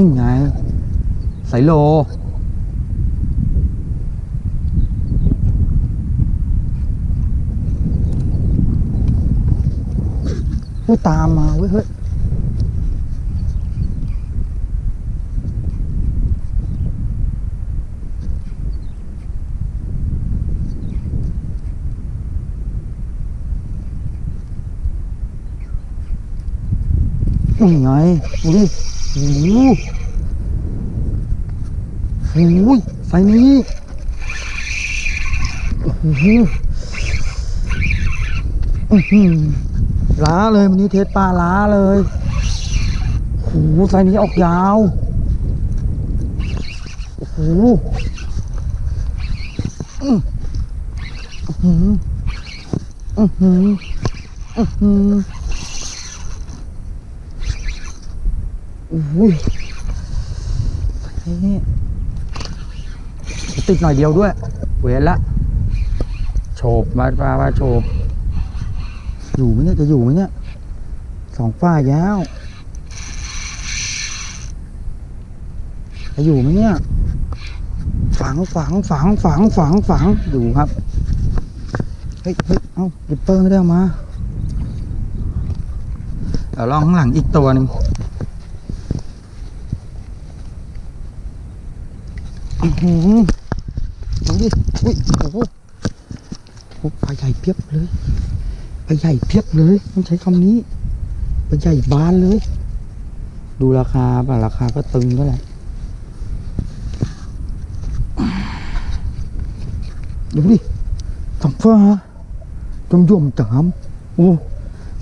นี่ไงไซโลอุ้ย ตามมาเว้ยเฮ้ยนี่ไงดูดิ โอ้โหโอ้ยไฟนี้โอ้โหล้าเลยวันนี้เทสปลาล้าเลยโอ้โหไฟนี้ออกยาว โอ้โหอื้อหืออื้อหืออื้อ อุ้ยนี่ติดหน่อยเดียวด้วย เวรละโฉบมามามาโฉบอยู่ไหมเนี่ยจะอยู่ไหมเนี่ยสองฝ้ายแล้วจะอยู่ไหมเนี่ยฝังฝังฝังฝังฝังฝังอยู่ครับเฮ้ยเฮ้ยเอ้าดิปเปอร์ไม่ได้มาเดี๋ยวลองข้างหลังอีกตัวหนึ่ง อือหือดูดิอุ้ยโอ้โหโอ้ปลาใหญ่เพียบเลยปลาใหญ่เพียบเลยต้องใช้คำนี้ปลาใหญ่บานเลย ดูราคาป่ะราคาก็ตึงเท่าไหร่ดูดิสองฟ้าจมย่มจามโอ้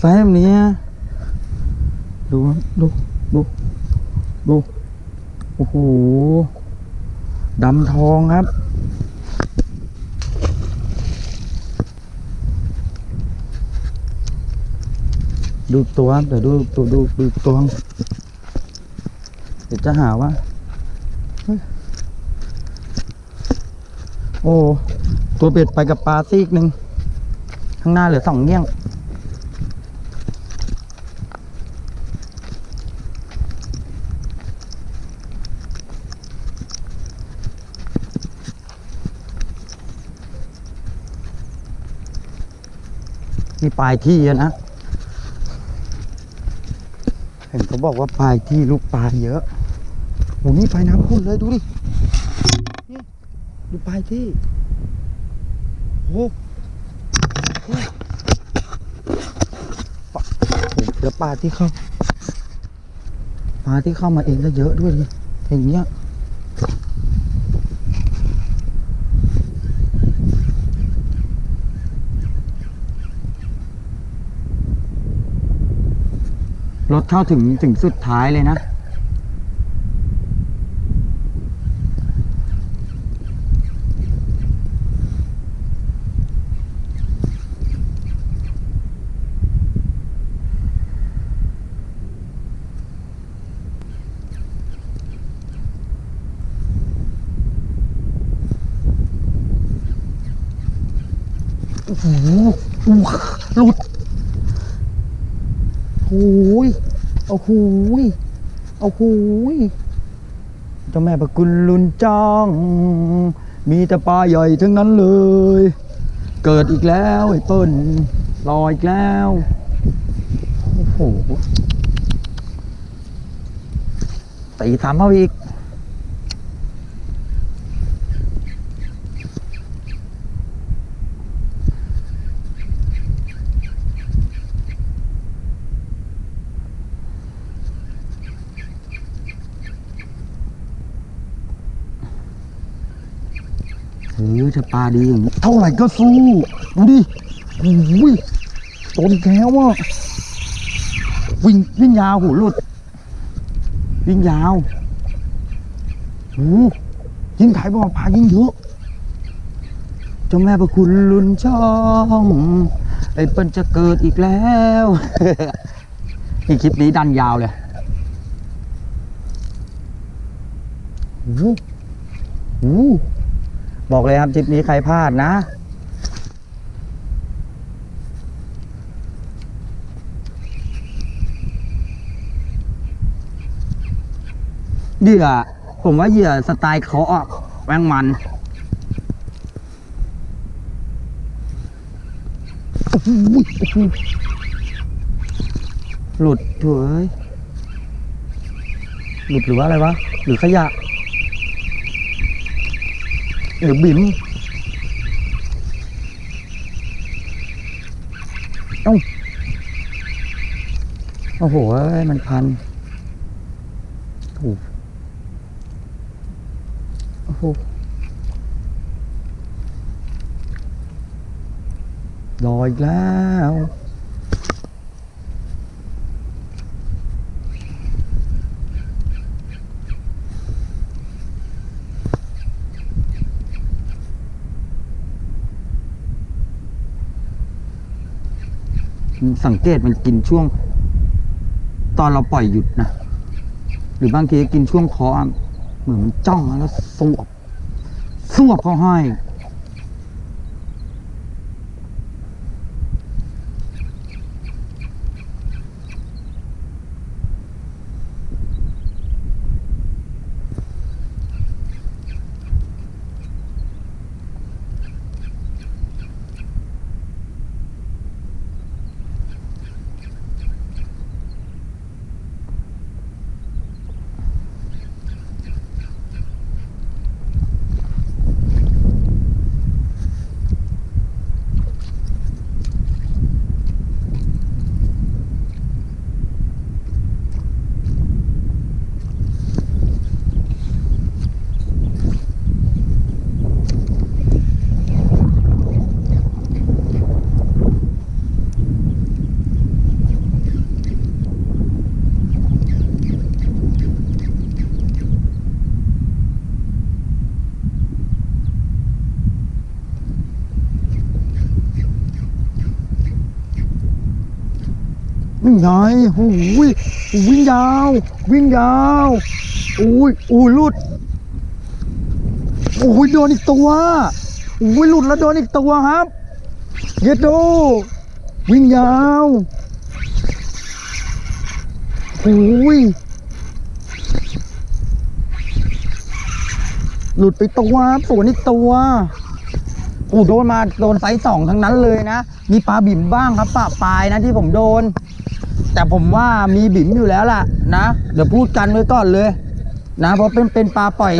สายแบบนี้ดูดูดูดูโอ้โห ดำทองครับ ดูตัวเดี๋ยวดูตัวดูดูตัวเดี๋ยวจะหาว่า โอ้ ตัวเบ็ดไปกับปลาซีกหนึ่งข้างหน้าเหลือสองเงี้ยงี่ปลายที่อะนะเห็นเขาบอกว่าปลายที่ลูกปลาเยอะโหนี่ปลายน้ำขุ่นเลยดูดินี่ดูปลายที่โอ้โหปลาโอ้โหแล้วปลาที่เข้าปลาที่เข้ามาเองก็เยอะด้วยดิอย่างเงี้ย รถเข้าถึงถึงสุดท้ายเลยนะ โอ้โหอู้หลุด โอ้ยโอ้โหยโอ้โหยเจ้าแม่ประกุลลุนจ้อง มีแต่ปลาใหญ่ทั้งนั้นเลย เกิดอีกแล้วไอ้เปิ้ลลอยอีกแล้ว โอ้โหตีสามเอาอีก เออถ้าปลาดีอย่างนี้เท่าไหร่ก็สู้ดูดิโอ้ยโดนอีกแล้วอะวิ่งวิ่งยาวหูหลุด วิ่งยาวโอ้ยิ่งถ่ายบ่อปลายิ่งเยอะเจ้าแม่ประคุณลุนช่องไอ้เปิ้ลจะเกิดอีกแล้วนี่คลิปนี้ดันยาวเลยโอ้โหโอ้โห บอกเลยครับทริปนี้ใครพลาดนะ เหยื่อ ผมว่าเหยื่อสไตล์เขาออกแมงมันหลุดถอยหลุดหรือว่าอะไรวะ หรือขยะ หรือบิ๋มเอ้าโอ้โห้ยมันพันถูกโอ้โหลอยอีกแล้ว สังเกตมันกินช่วง ตอนเราปล่อยหยุดนะหรือบางทีกินช่วงคอเหมือนมันจ้องแล้วสวบสวบเขาให้ ไงโอ้ยวิ่งยาว วิ่งยาวโอ้ยโอ้ยลุดโอ้ยโดนอีกตัวโอ้ยหลุดแล้วโดนอีกตัวครับ เยดโด วิ่งยาวโอ้ยหลุดไปตัวครับสวนอีกตัวโอ้โดนมาโดนไซส์สองทั้งนั้นเลยนะ มีปลาบิ่มบ้างครับปลาปลายนะที่ผมโดน แต่ผมว่ามีบิ่มอยู่แล้วล่ะนะ เดี๋ยวพูดกันไว้ก่อนเลย นะ เพราะเป็นเป็นปลาปล่อย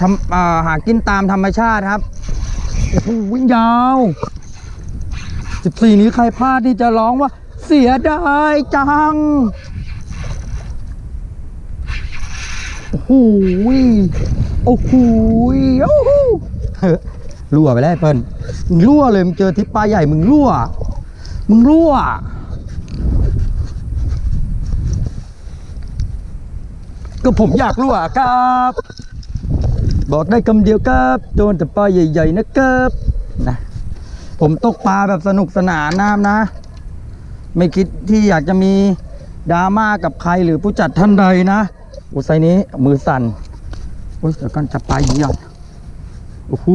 ทำหากินตามธรรมชาติครับโอ้โหวิ่งยาวสิบสี่นี้ใครพลาดที่จะร้องว่า เสียดายจังโอ้โหโอ้โหโอ้โหเฮ้ยรั่วไปแล้วเปิ้ลมึงรั่วเลยมึงเจอทิปปลาใหญ่มึงรั่ว มึงรั่ว ก็ผมอยากรู้อะครับ บอกได้คำเดียวครับโดนแต่ปลาใหญ่ๆนะครับนะผมตกปลาแบบสนุกสนานน้ำนะ ไม่คิดที่อยากจะมีดราม่ากับใครหรือผู้จัดท่านใดนะอุไซนี้มือสั่นโอ้ยเดี๋ยวก่อนจับปลาเยี่ยบโอ้โห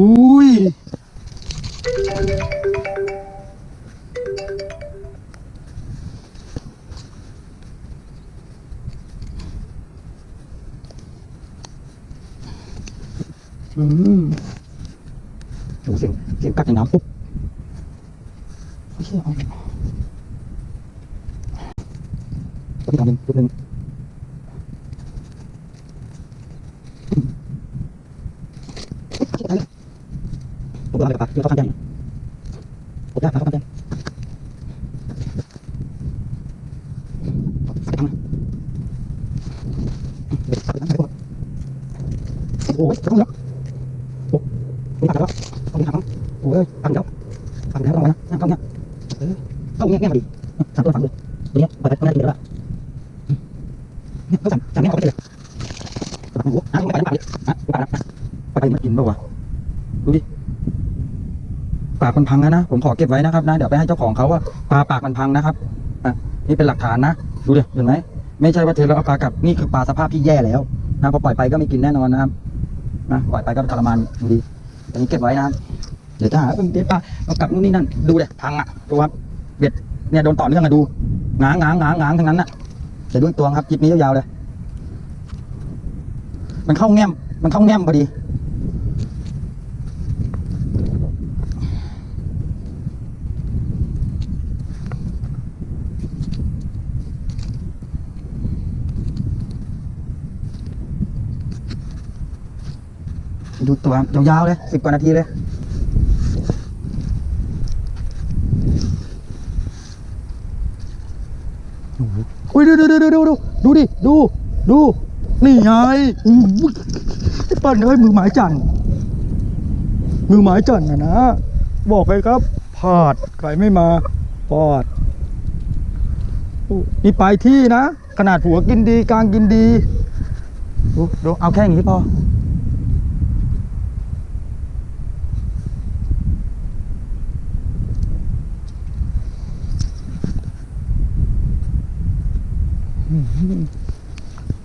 ยอืมดูเสียงเสียงกัดในน้ำปุ๊บโอ้ยเอาตัวที่ทำหนึ่ง แล้วโอ้ยทำแล้วทำแล้วต้องมานะนั่งเข้าเนี่ยเออเข้าเงี้ยเงี้ยมาดิสามตัวสามตัวตัวเนี้ยปล่อยไปตรงนั้นดีแล้วล่ะเนี่ยก็สั่งสั่งเนี้ยออกไปเลยสามตัวอะไปไปไปอะไปแล้วไปไปมันกินป่าวะดูดิปากมันพังแล้วนะผมขอเก็บไว้นะครับนะเดี๋ยวไปให้เจ้าของเขาว่าปลาปากมันพังนะครับอะนี่เป็นหลักฐานนะดูดิเห็นไหมไม่ใช่ว่าเทแล้วเอาปลากลับนี่คือปลาสภาพที่แย่แล้วนะพอปล่อยไปก็ไม่กินแน่นอนนะครับนะปล่อยไปก็ทรมานดูดิอันนี้เก็บไว้นะครับ เดี๋ยวถ้าหาเป็นเบ็ดปลาเอากลับนู่นนี่นั่นดูเลยพังอะดูครับเบ็ดเนี่ยโดนต่อเนื่องอะดูง้างง้างง้างง้างทั้งนั้นน่ะเดี๋ยวดูตัวครับคลิปนี้ยาวๆเลยมันเข้าแง้มมันเข้าแง้มพอดีดูตัวยาวๆเลยสิบกว่านาทีเลยดูดูดูดู ดูดูดูดิ ดู ดู นี่ไงเปั้นเอ้ยมือหมายจันทร์มือหมายจันทร์นะนะ บอกเลยครับพลาดใครไม่มาพลาดนี่ไปที่นะ ขนาดหัวกินดีกลางกินดีดูเอาแค่นี้พอ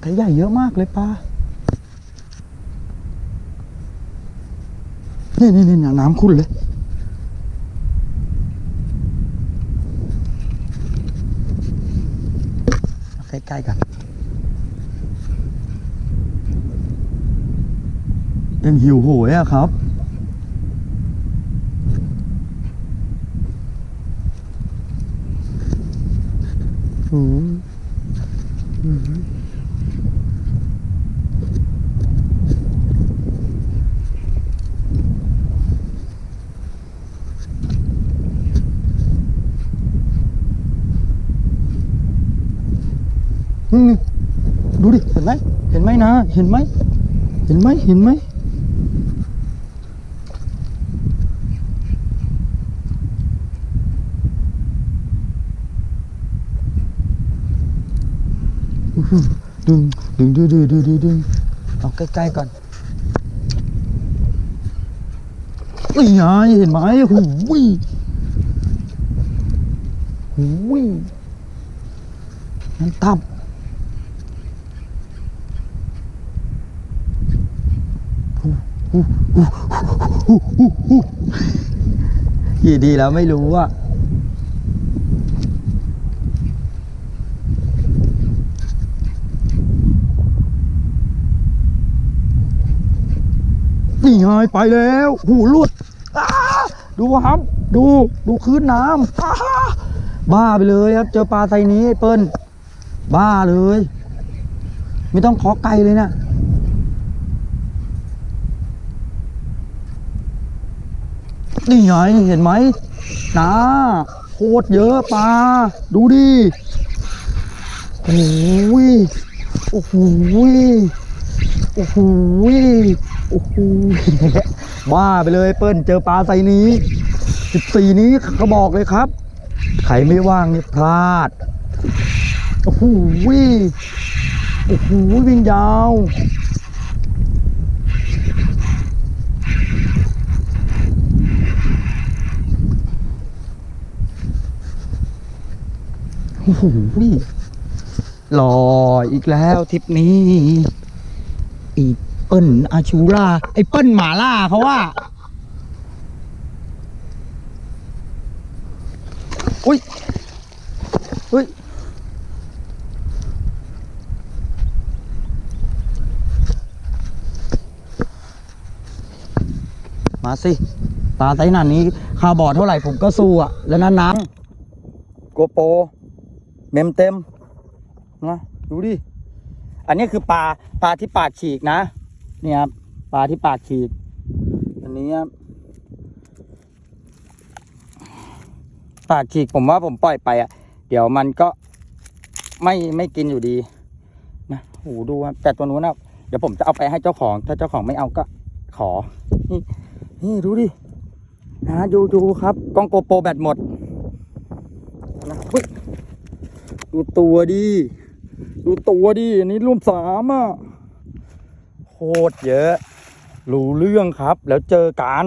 ไก่ใหญ่เยอะมากเลยป้านี่นี่นี่น้ำขุ่นเลย ใกล้ๆกันยังหิวโหยอะครับโอ้ยนี่นี่ ดูดิเห็นไหมเห็นไหมนะเห็นไหมเห็นไหมเห็นไหม อื้อหือ ดึงดึงดึงดึงดึงดึงดึงเอาใกล้ๆก่อนนี่ไงเห็นไหมหูวิหูวินั่นตับกี่ดีแล้วไม่รู้อะ นี่ไงไปแล้ว หูหลุดดูครับ ดูดูคืนน้ำบ้าไปเลยครับ เจอปลาไซนี้เปิ้ลบ้าเลย ไม่ต้องเคาะไกลเลยนะนี่ไงเห็นไหมนะโคตรเยอะปลาดูดิโอ้โหยโอ้โหโอ้โห โอ้โหบ้าไปเลยเปิ้ลเจอปลาไซนี้สิบสี่นี้เขาบอกเลยครับใครไม่ว่างนี่พลาด โอ้โหยโอ้โหวิ่งยาวโอ้โหหล่ออีกแล้วทริปนี้ อีก เปิ้ลอาชูล่าไอ้เปิ้ลหมาล่าเขาว่า อุ้ยอุ้ยมาสิปลาไซส์หนานี้คาร์บอร์ดเท่าไหร่ผมก็สู้อะ แล้วนั้นน้ำโกโป เมมเต็มนะดูดิ อันนี้คือปลาปลาที่ปากฉีกนะเนี่ยครับปลาที่ปากฉีกอันนี้ครับปากฉีกผมว่าผมปล่อยไปอะ เดี๋ยวมันก็ไม่ไม่กินอยู่ดีนะโหดูครับแต่ตัวนู้นนะเดี๋ยวผมจะเอาไปให้เจ้าของ ถ้าเจ้าของไม่เอาก็ขอ นี่นี่ดูดินะดูดูครับกล้องโกโปรแบตหมดนะฮ้ยดูตัวดิดูตัวดิอันนี้ร่มสามอะ โคตรเยอะ รู้เรื่องครับ แล้วเจอกัน